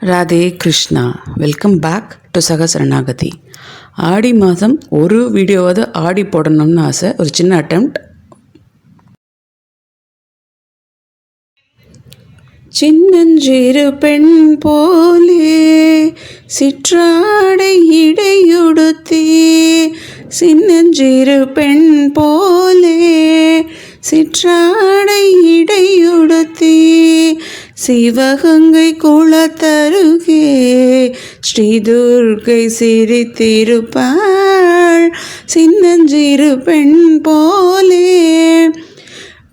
Radhe Krishna. Welcome back to Sahasaranagati Aadi மாதம் ஒரு வீடியோவாவது ஆடி போடணும்னு ஆசை. ஒரு சின்ன அட்டம்ப்ட் சின்னஞ்சிறு பெண் போலே சிற்றாடை இடையுடுத்தே சின்னஞ்சிறு பெண் போலே சிற்றாடை இடையுடுத்தே சிவகங்கை குளத்தருகே ஸ்ரீதுர்கை சிரித்திருப்பாள். சின்னஞ்சிறு பெண் போலே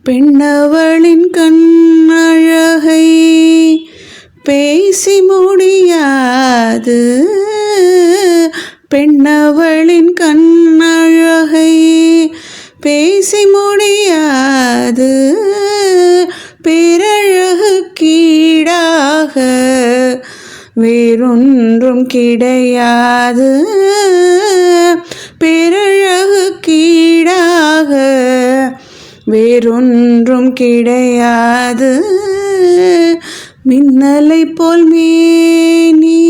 பெண்ணவளின் கண்ணழகை பேசி முடியாது. பெண்ணவளின் கண்ணழகை பேசி முடியாது. பே வேறொன்றும் கிடையாது. பேரழகு கீடாக வேறொன்றும் கிடையாது. மின்னலை போல் மேனி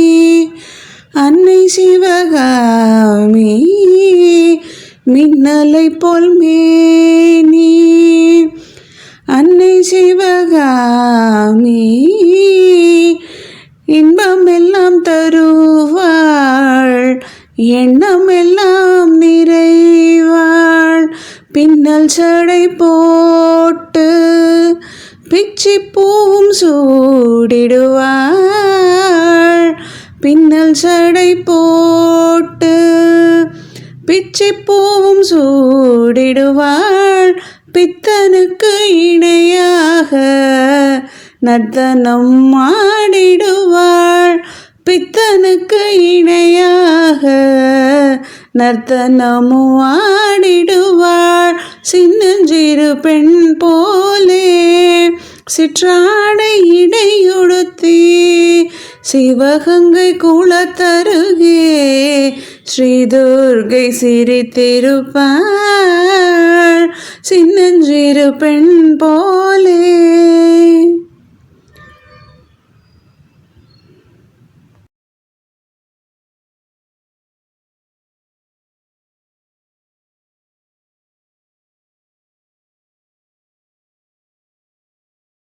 அன்னை சிவகாமி மின்னலை போல் மேனி அன்னை சிவகாமி இன்பம் எல்லாம் தருவாள் எண்ணம் எல்லாம் நிறைவாள். பின்னல் சடை போட்டு பிச்சி பூவும் சூடிடுவாள். பின்னல் சடை போட்டு பிச்சி பூவும் சூடிடுவாள். பித்தனுக்கு இணையாக நர்த்தனம் ஆடிடு ஆடிடுவாள் பித்தனுக்கு இணையாக நர்த்தனமு ஆடிடுவாள். சின்னஞ்சிறு பெண் போலே சிற்றாடை இடையுடுத்தி சிவகங்கை குளத்தருகே ஸ்ரீதுர்கை சிரித்திருப்பாள். சின்னஞ்சிறு பெண் போலே